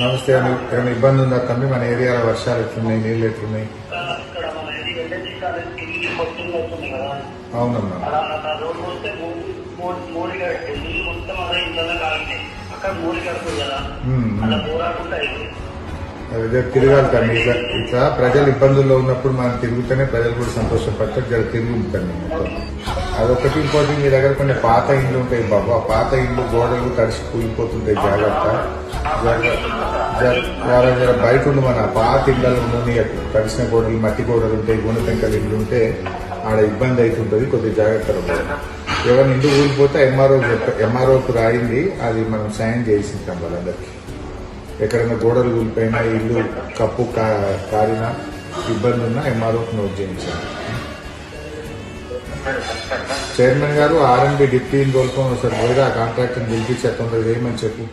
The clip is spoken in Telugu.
నమస్తే అండి. ఏమైనా ఇబ్బంది ఉందా తమ్మి? మన ఏరియాలో వర్షాలు ఎట్లున్నాయి? నీళ్ళు ఎట్లున్నాయి? అవునమ్మా అదే తిరగాలి తమ్మి. ఇట్లా ఇట్లా ప్రజలు ఇబ్బందుల్లో ఉన్నప్పుడు మనం తిరుగుతూనే ప్రజలు కూడా సంతోషపడతారు. జర తిరుగు తమ్మి. మొత్తం అదొకటి. ఇంకోటి మీ దగ్గర కొన్ని పాత ఇండ్లు ఉంటాయి బాబు. ఆ పాత ఇండ్లు గోడలు తడిసి కూలిపోతుంటాయి జాగ్రత్త. జర జర బయట ఉండి మన పాత ఇళ్ళలో ఉండి తడిసిన గోడలు మట్టి గోడలు ఉంటాయి గుణపెంకలు ఇల్లు ఉంటే ఆడ ఇబ్బంది అవుతుంటుంది కొద్దిగా జాగ్రత్తలు ఎవరిని ఇంటి ఊరిపోతే ఎంఆర్ఓ ఎంఆర్ఓకి రాయింది. అది మనం సాయం చేసింటాం వాళ్ళందరికీ ఎక్కడైనా గోడలు కూలిపోయినా ఇల్లు కప్పు కా- కారినా ఇబ్బంది ఉన్నా ఎంఆర్ఓకి నోట్ చేయించాలి. చైర్మన్ గారు ఆర్ఎండ్బి డిప్యూటీ తోలుకొని సార్ పోయి ఆ కాంట్రాక్ట్ని పిలిపించి తొందరగా చేయమని చెప్పు.